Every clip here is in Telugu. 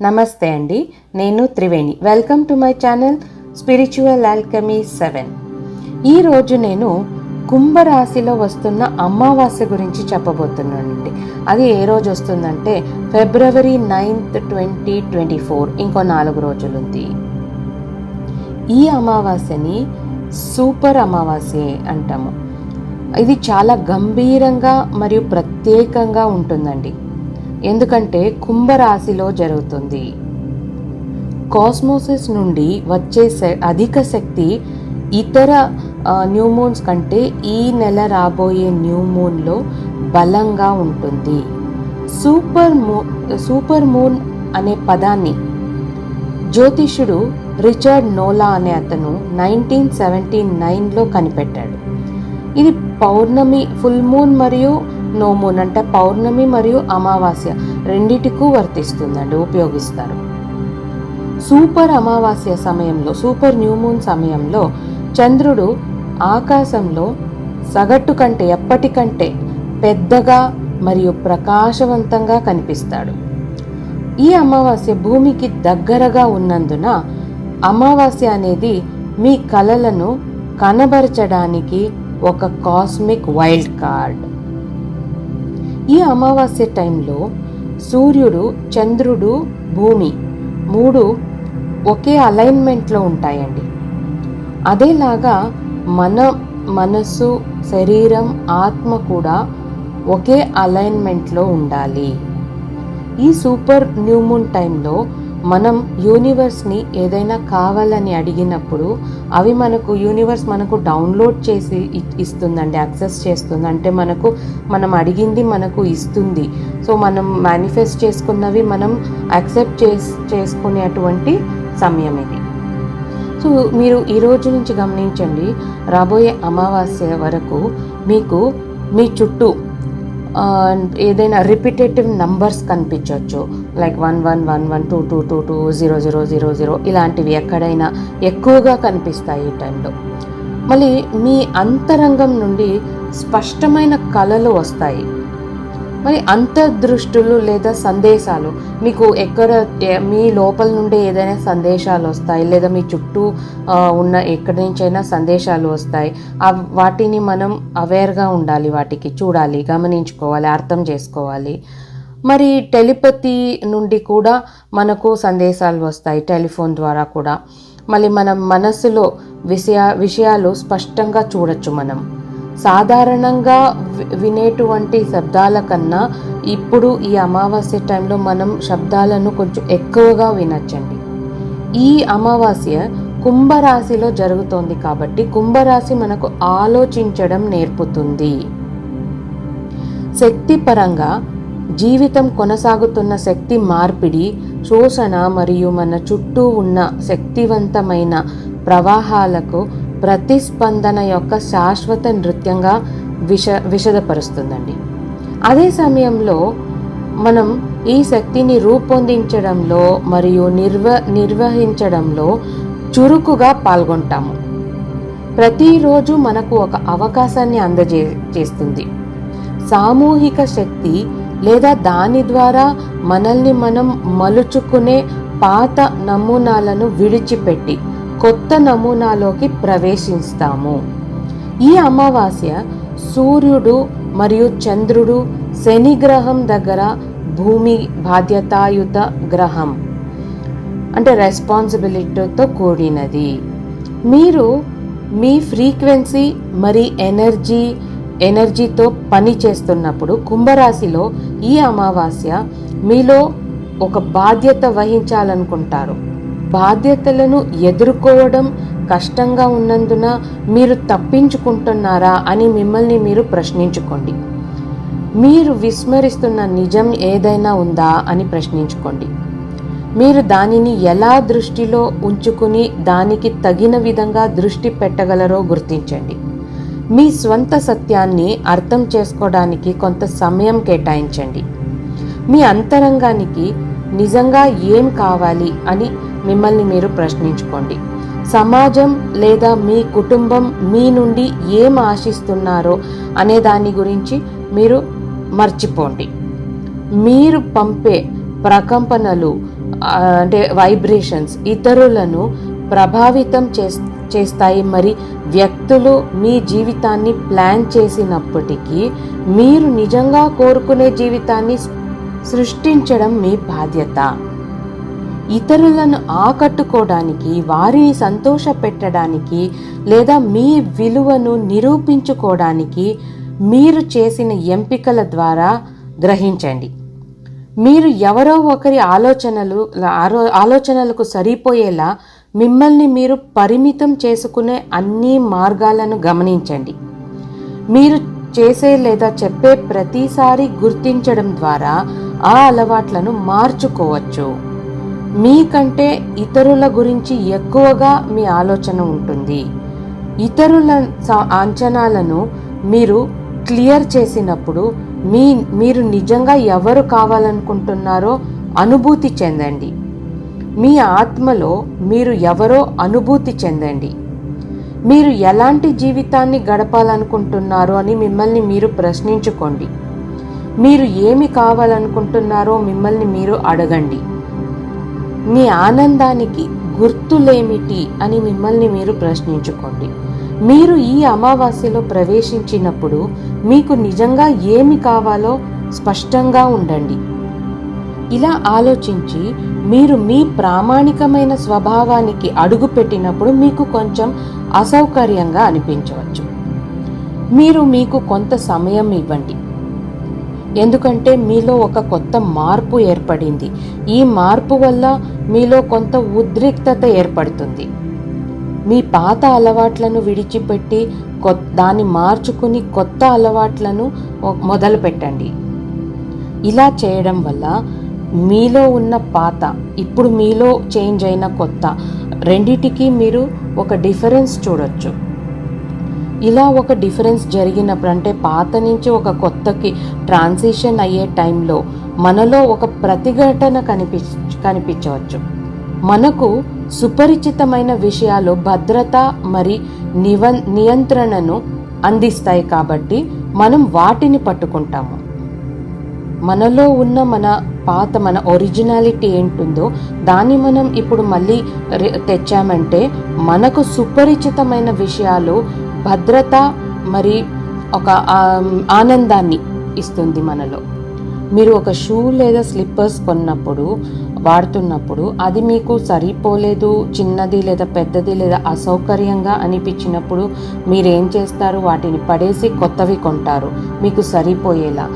నమస్తే అండి నేను Triveni. Welcome to my channel spiritual alchemy seven ఈరోజు నేను కుంభరాశిలో వస్తున్న అమావాస్య గురించి చెప్పబోతున్నానండి. అది ఏ రోజు వస్తుందంటే February ninth twenty twenty four ఇంకో నాలుగు రోజులు ఉంది. ఈ అమావాస్యని సూపర్ అమావాస్య అంటాము. ఇది చాలా గంభీరంగా మరియు ప్రత్యేకంగా ఉంటుందండి. ఎందుకంటే కుంభరాశిలో జరుగుతుంది. కాస్మోసిస్ నుండి వచ్చే శ- అధిక శక్తి ఇతర న్యూ మూన్స్ కంటే ఈ నెల రాబోయే న్యూ మూన్లో బలంగా ఉంటుంది. సూపర్ మూ సూపర్ మూన్ అనే పదాన్ని జ్యోతిష్యుడు రిచర్డ్ నోలా అనే అతను నైన్టీన్ సెవెంటీ నైన్లో కనిపెట్టాడు. ఇది పౌర్ణమి ఫుల్ మూన్ మరియు నోమున్ అంటే పౌర్ణమి మరియు అమావాస్య రెండిటికూ వర్తిస్తుందండి ఉపయోగిస్తారు. సూపర్ అమావాస్య సమయంలో సూపర్ న్యూమూన్ సమయంలో చంద్రుడు ఆకాశంలో సగటు కంటే ఎప్పటికంటే పెద్దగా మరియు ప్రకాశవంతంగా కనిపిస్తాడు. ఈ అమావాస్య భూమికి దగ్గరగా ఉన్నందున అమావాస్య అనేది మీ కలలను కనబరచడానికి ఒక కాస్మిక్ వైల్డ్ కార్డ్. ఈ అమావాస్య టైంలో సూర్యుడు చంద్రుడు భూమి మూడు ఒకే అలైన్మెంట్లో ఉంటాయండి. అదేలాగా మన మనస్సు శరీరం ఆత్మ కూడా ఒకే అలైన్మెంట్లో ఉండాలి. ఈ సూపర్ న్యూ మూన్ టైంలో మనం యూనివర్స్ని ఏదైనా కావాలని అడిగినప్పుడు అవి మనకు యూనివర్స్ మనకు డౌన్లోడ్ చేసి ఇస్తుందండి యాక్సెస్ చేస్తుంది. అంటే మనకు మనం అడిగింది మనకు ఇస్తుంది. సో మనం మేనిఫెస్ట్ చేసుకున్నవి మనం యాక్సెప్ట్ చేస్ చేసుకునేటువంటి సమయం ఇది. సో మీరు ఈ రోజు నుంచి గమనించండి రాబోయే అమావాస్య వరకు మీకు మీ చుట్టూ ఏదైనా రిపిటేటివ్ నంబర్స్ కనిపించవచ్చు like one one one one two two two two zero zero zero zero ఇలాంటివి ఎక్కడైనా ఎక్కువగా కనిపిస్తాయి ఈ టైంలో మళ్ళీ మీ అంతరంగం నుండి స్పష్టమైన కళలు వస్తాయి. మరి అంతర్దృష్టులు లేదా సందేశాలు మీకు ఎక్కడ మీ లోపల నుండి ఏదైనా సందేశాలు వస్తాయి లేదా మీ చుట్టూ ఉన్న ఎక్కడి నుంచైనా సందేశాలు వస్తాయి. వాటిని మనం అవేర్గా ఉండాలి వాటికి చూడాలి గమనించుకోవాలి అర్థం చేసుకోవాలి. మరి టెలిపతి నుండి కూడా మనకు సందేశాలు వస్తాయి టెలిఫోన్ ద్వారా కూడా. మళ్ళీ మనం మనసులో విషయ విషయాలు స్పష్టంగా చూడొచ్చు మనం. సాధారణంగా వి- వినేటువంటి శబ్దాల కన్నా ఇప్పుడు ఈ అమావాస్య టైంలో మనం శబ్దాలను కొంచెం ఎక్కువగా వినొచ్చండి. ఈ అమావాస్య కుంభరాశిలో జరుగుతోంది కాబట్టి కుంభరాశి మనకు ఆలోచించడం నేర్పుతుంది. శక్తిపరంగా జీవితం కొనసాగుతున్న శక్తి మార్పిడి శోషణ మరియు మన చుట్టూ ఉన్న శక్తివంతమైన ప్రవాహాలకు ప్రతిస్పందన యొక్క శాశ్వత నృత్యంగా విష విషదపరుస్తుందండి. అదే సమయంలో మనం ఈ శక్తిని రూపొందించడంలో మరియు నిర్వ నిర్వహించడంలో చురుకుగా పాల్గొంటాము. ప్రతిరోజు మనకు ఒక అవకాశాన్ని అందజే చేస్తుంది. సామూహిక శక్తి లేదా దాని ద్వారా మనల్ని మనం మలుచుకునే పాత నమూనాలను విడిచిపెట్టి కొత్త నమూనాలోకి ప్రవేశిస్తాము. ఈ అమావాస్య సూర్యుడు మరియు చంద్రుడు శని గ్రహం దగ్గర భూమి బాధ్యతాయుత గ్రహం అంటే రెస్పాన్సిబిలిటీతో కూడినది. మీరు మీ ఫ్రీక్వెన్సీ మరి ఎనర్జీ ఎనర్జీతో పని చేస్తున్నప్పుడు కుంభరాశిలో ఈ అమావాస్య మీలో ఒక బాధ్యత వహించాలనుకుంటారు. బాధ్యతలను ఎదుర్కోవడం కష్టంగా ఉన్నందున మీరు తప్పించుకుంటున్నారా అని మిమ్మల్ని మీరు ప్రశ్నించుకోండి. మీరు విస్మరిస్తున్న నిజం ఏదైనా ఉందా అని ప్రశ్నించుకోండి. మీరు దానిని ఎలా దృష్టిలో ఉంచుకుని దానికి తగిన విధంగా దృష్టి పెట్టగలరో గుర్తించండి. మీ స్వంత సత్యాన్ని అర్థం చేసుకోవడానికి కొంత సమయం కేటాయించండి. మీ అంతరంగానికి నిజంగా ఏం కావాలి అని మిమ్మల్ని మీరు ప్రశ్నించుకోండి. సమాజం లేదా మీ కుటుంబం మీ నుండి ఏం ఆశిస్తున్నారో అనే దాని గురించి మీరు మర్చిపోండి. మీరు పంపే ప్రకంపనలు అంటే వైబ్రేషన్స్ ఇతరులను ప్రభావితం చేస్ చేస్తాయి. మరి వ్యక్తులు మీ జీవితాన్ని ప్లాన్ చేసినప్పటికీ మీరు నిజంగా కోరుకునే జీవితాన్ని సృష్టించడం మీ బాధ్యత. ఇతరులను ఆకట్టుకోవడానికి వారిని సంతోష పెట్టడానికి లేదా మీ విలువను నిరూపించుకోవడానికి మీరు చేసిన ఎంపికల ద్వారా గ్రహించండి. మీరు ఎవరో ఒకరి ఆలోచనలు ఆలోచనలకు సరిపోయేలా మిమ్మల్ని మీరు పరిమితం చేసుకునే అన్ని మార్గాలను గమనించండి. మీరు చేసే లేదా చెప్పే ప్రతిసారి గుర్తించడం ద్వారా ఆ అలవాట్లను మార్చుకోవచ్చు. మీకంటే ఇతరుల గురించి ఎక్కువగా మీ ఆలోచన ఉంటుంది. ఇతరుల స- అంచనాలను మీరు క్లియర్ చేసినప్పుడు మీ మీరు నిజంగా ఎవరు కావాలనుకుంటున్నారో అనుభూతి చెందండి. మీ ఆత్మలో మీరు ఎవరో అనుభూతి చెందండి. మీరు ఎలాంటి జీవితాన్ని గడపాలనుకుంటున్నారో అని మిమ్మల్ని మీరు ప్రశ్నించుకోండి. మీరు ఏమి కావాలనుకుంటున్నారో మిమ్మల్ని మీరు అడగండి. మీ ఆనందానికి గుర్తులేమిటి అని మిమ్మల్ని మీరు ప్రశ్నించుకోండి. మీరు ఈ అమావాస్యలో ప్రవేశించినప్పుడు మీకు నిజంగా ఏమి కావాలో స్పష్టంగా ఉండండి. ఇలా ఆలోచించి మీరు మీ ప్రామాణికమైన స్వభావానికి అడుగు పెట్టినప్పుడు మీకు కొంచెం అసౌకర్యంగా అనిపించవచ్చు. మీరు మీకు కొంత సమయం ఇవ్వండి. ఎందుకంటే మీలో ఒక కొత్త మార్పు ఏర్పడింది. ఈ మార్పు వల్ల మీలో కొంత ఉద్రిక్తత ఏర్పడుతుంది. మీ పాత అలవాట్లను విడిచిపెట్టి కొ- దాన్ని మార్చుకుని కొత్త అలవాట్లను మొదలు పెట్టండి ఇలా చేయడం వల్ల మీలో ఉన్న పాత ఇప్పుడు మీలో చేంజ్ అయిన కొత్త రెండిటికి మీరు ఒక డిఫరెన్స్ చూడొచ్చు. ఇలా ఒక డిఫరెన్స్ జరిగినప్పుడు అంటే పాత నుంచి ఒక కొత్తకి ట్రాన్సిషన్ అయ్యే టైంలో మనలో ఒక ప్రతిఘటన కనిపి కనిపించవచ్చు. మనకు సుపరిచితమైన విషయాలు భద్రత మరి నివ నియంత్రణను అందిస్తాయి కాబట్టి మనం వాటిని పట్టుకుంటాము. మనలో ఉన్న మన పాత మన ఒరిజినాలిటీ ఏంటుందో దాన్ని మనం ఇప్పుడు మళ్ళీ తెచ్చామంటే మనకు సుపరిచితమైన విషయాలు భద్రత మరి ఒక ఆనందాన్ని ఇస్తుంది మనలో. మీరు ఒక షూ లేదా స్లిప్పర్స్ కొన్నప్పుడు వాడుతున్నప్పుడు అది మీకు సరిపోలేదు చిన్నది లేదా పెద్దది లేదా అసౌకర్యంగా అనిపించినప్పుడు మీరు ఏం చేస్తారు? వాటిని పడేసి కొత్తవి కొంటారు. మీకు సరిపోయేలా.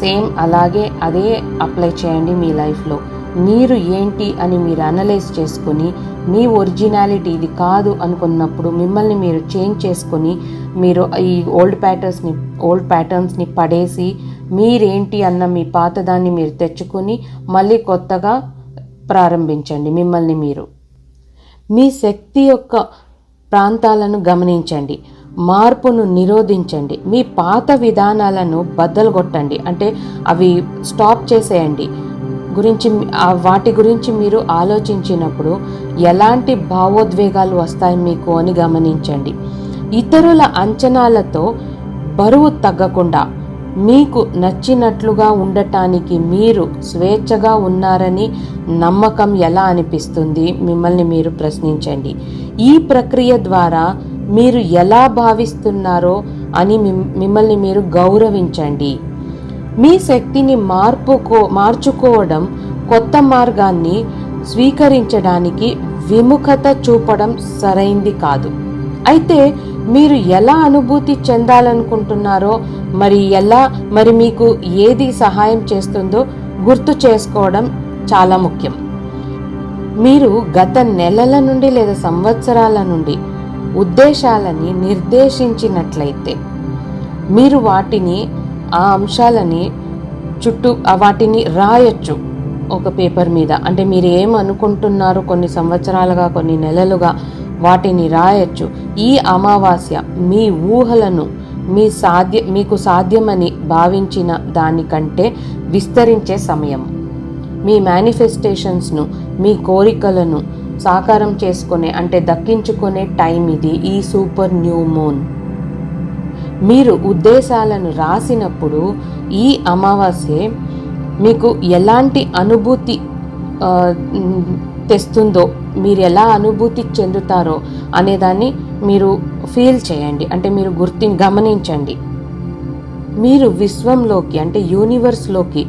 సేమ్ అలాగే అదే అప్లై చేయండి మీ లైఫ్లో మీరు ఏంటి అని మీరు అనలైజ్ చేసుకొని మీ ఒరిజినాలిటీ ఇది కాదు అనుకున్నప్పుడు మిమ్మల్ని మీరు చేంజ్ చేసుకొని మీరు ఈ ఓల్డ్ ప్యాటర్న్స్ని ఓల్డ్ ప్యాటర్న్స్ని పడేసి మీరేంటి అన్న మీ పాతదాన్ని మీరు తెచ్చుకొని మళ్ళీ కొత్తగా ప్రారంభించండి మిమ్మల్ని మీరు. మీ శక్తి యొక్క ప్రాంతాలను గమనించండి. మార్పును నిరోధించండి. మీ పాత విధానాలను బద్దలుగొట్టండి. అంటే అవి స్టాప్ చేసేయండి. గురించి వాటి గురించి మీరు ఆలోచించినప్పుడు ఎలాంటి భావోద్వేగాలు వస్తాయి మీకు అని గమనించండి. ఇతరుల అంచనాలతో బరువు తగ్గకుండా మీకు నచ్చినట్లుగా ఉండటానికి మీరు స్వేచ్ఛగా ఉన్నారని నమ్మకం ఎలా అనిపిస్తుంది? మిమ్మల్ని మీరు ప్రశ్నించండి. ఈ ప్రక్రియ ద్వారా మీరు ఎలా భావిస్తున్నారో అని మిమ్మల్ని మీరు గౌరవించండి. మీ శక్తిని మార్పుకో మార్చుకోవడం కొత్త మార్గాన్ని స్వీకరించడానికి విముఖత చూపడం సరైంది కాదు. అయితే మీరు ఎలా అనుభూతి చెందాలనుకుంటున్నారో మరి ఎలా మరి మీకు ఏది సహాయం చేస్తుందో గుర్తు చేసుకోవడం చాలా ముఖ్యం. మీరు గత నెలల నుండి లేదా సంవత్సరాల నుండి ఉద్దేశాలని నిర్దేశించినట్లయితే మీరు వాటిని ఆ అంశాలని చుట్టూ వాటిని రాయొచ్చు ఒక పేపర్ మీద. అంటే మీరు ఏమనుకుంటున్నారు కొన్ని సంవత్సరాలుగా కొన్ని నెలలుగా వాటిని రాయొచ్చు. ఈ అమావాస్య మీ ఊహలను మీ సాధ్య మీకు సాధ్యమని భావించిన దానికంటే విస్తరించే సమయం. మీ మేనిఫెస్టేషన్స్ను మీ కోరికలను సాకారం చేసుకునే అంటే దక్కించుకునే టైం ఇది ఈ సూపర్ న్యూ మూన్. మీరు ఉద్దేశాలను రాసినప్పుడు ఈ అమావాస్య మీకు ఎలాంటి అనుభూతి తెస్తుందో మీరు ఎలా అనుభూతి చెందుతారో అనేదాన్ని మీరు ఫీల్ చేయండి. అంటే మీరు గుర్తి గమనించండి. మీరు విశ్వంలోకి అంటే యూనివర్స్లోకి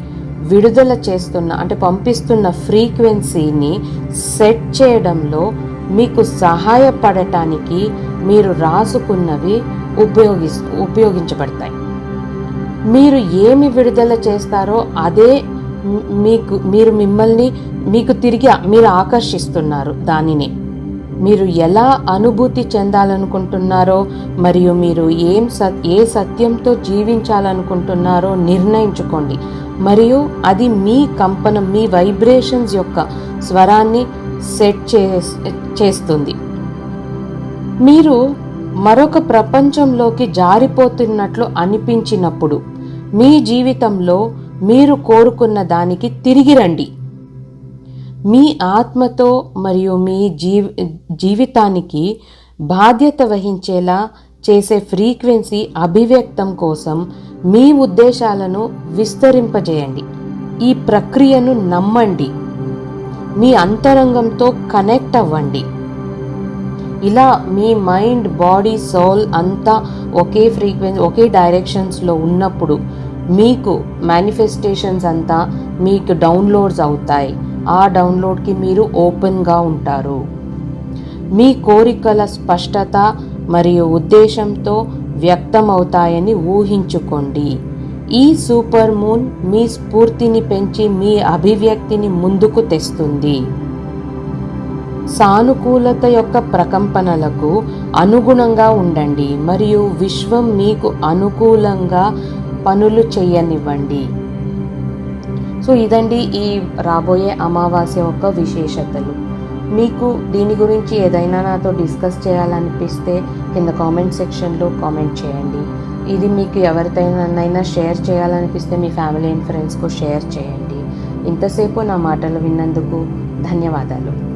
విడుదల చేస్తున్న అంటే పంపిస్తున్న ఫ్రీక్వెన్సీని సెట్ చేయడంలో మీకు సహాయపడటానికి మీరు రాసుకున్నవి ఉపయోగి ఉపయోగించబడతాయి. మీరు ఏమి విడుదల చేస్తారో అదే మీకు మీరు మిమ్మల్ని మీకు తిరిగి మీరు ఆకర్షిస్తున్నారు దానిని. మీరు ఎలా అనుభూతి చెందాలనుకుంటున్నారో మరియు మీరు ఏం సత్ ఏ సత్యంతో జీవించాలనుకుంటున్నారో నిర్ణయించుకోండి. మరియు అది మీ కంపనం మీ వైబ్రేషన్స్ యొక్క స్వరాన్ని సెట్ చే చేస్తుంది. మీరు మరొక ప్రపంచంలోకి జారిపోతున్నట్లు అనిపించినప్పుడు మీ జీవితంలో మీరు కోరుకున్న దానికి తిరిగి రండి. మీ ఆత్మతో మరియు మీ జీవి జీవితానికి బాధ్యత వహించేలా చేసే ఫ్రీక్వెన్సీ అభివ్యక్తం కోసం మీ ఉద్దేశాలను విస్తరింపజేయండి. ఈ ప్రక్రియను నమ్మండి. మీ అంతరంగంతో కనెక్ట్ అవ్వండి. ఇలా మీ మైండ్ బాడీ సోల్ అంతా ఒకే ఫ్రీక్వెన్సీ ఒకే డైరెక్షన్స్లో ఉన్నప్పుడు మీకు మేనిఫెస్టేషన్స్ అంతా మీకు డౌన్లోడ్స్ అవుతాయి. ఆ డౌన్లోడ్కి మీరు ఓపెన్గా ఉంటారు. మీ కోరికల స్పష్టత మరియు ఉద్దేశంతో వ్యక్తమవుతాయని ఊహించుకోండి. ఈ సూపర్ మూన్ మీ స్ఫూర్తిని పెంచి మీ అభివ్యక్తిని ముందుకు తెస్తుంది. సానుకూలత యొక్క ప్రకంపనలకు అనుగుణంగా ఉండండి మరియు విశ్వం మీకు అనుకూలంగా పనులు చేయనివ్వండి. సో ఇదండి ఈ రాబోయే అమావాస్య యొక్క విశేషతలు. మీకు దీని గురించి ఏదైనా నాతో డిస్కస్ చేయాలనిపిస్తే కింద కామెంట్ సెక్షన్లో కామెంట్ చేయండి. ఇది మీకు ఎవరితోనైనా షేర్ చేయాలనిపిస్తే మీ ఫ్యామిలీ అండ్ ఫ్రెండ్స్కు షేర్ చేయండి. ఇంతసేపు నా మాటలు విన్నందుకు ధన్యవాదాలు.